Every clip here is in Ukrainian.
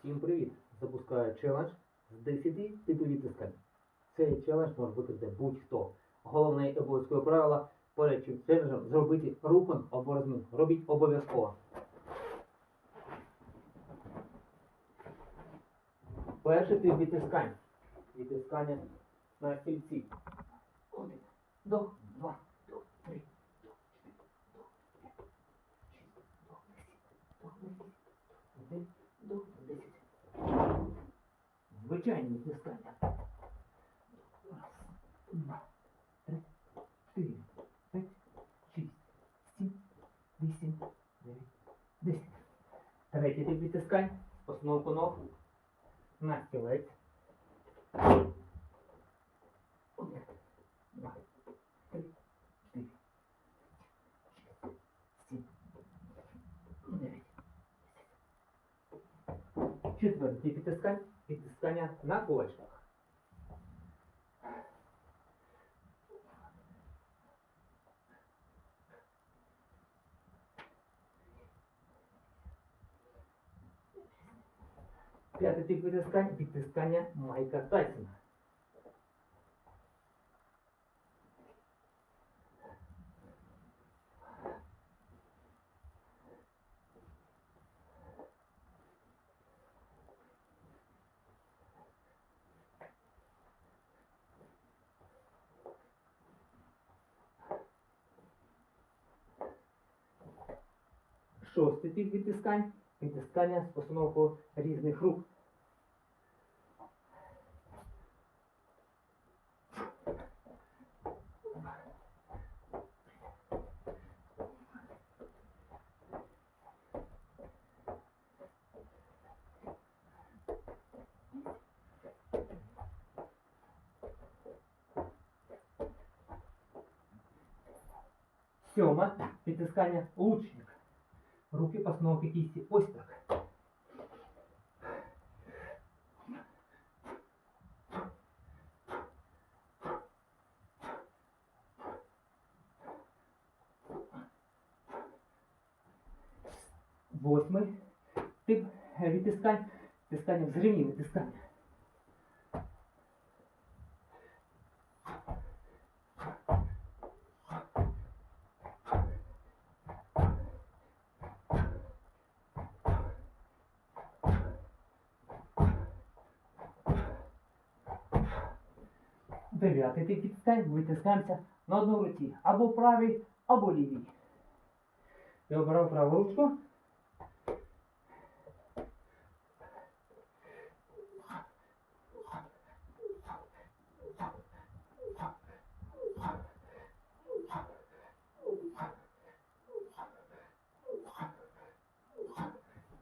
Всім привіт! Запускаю челендж з 10 типів відтискань. Цей челендж може бути будь-хто. Головне і обов'язкове правило перед челенджем зробити рухун або розмін. Робіть обов'язково. Перший тип відтискань. Відтискання на стільці. Один, до, два, до, три, до, чотири, до, п'ять, до, шість, до, сім, до, восьми, один, до, десять. Звичайні відтискання. Раз, два, три, чотири, п'ять, шість, сім, вісім, дев'ять, десять. Третій тип відтискань. Постановку ног на стілець. Один, два, три, чотири, шість, сім, дев'ять. Четвертий підтискання, Підтискання на кулачках. П'ятий тип підтискань. Підтискання Майка Тайсона. Шостий тип відтискань. Відтискання з постановкою різних рук. Сьома відтискання лучник. Руки постановки кисти. Ось так. Восьмий тип е, відтискань. Відтискання взривні відтискання. Дев'ятий тип відтискань. Витискаємося на одній руці. Або правій, або лівій. Я обирав праву ручку.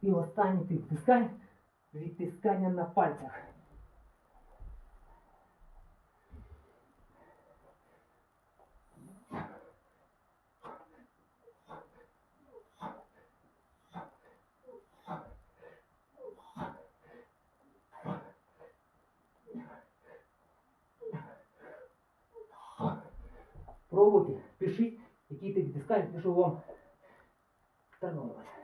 І останній тип відтискань. Відтискання на пальцях. Пробуйте, пишіть, які ти відтискання, щоб вам тренувалося.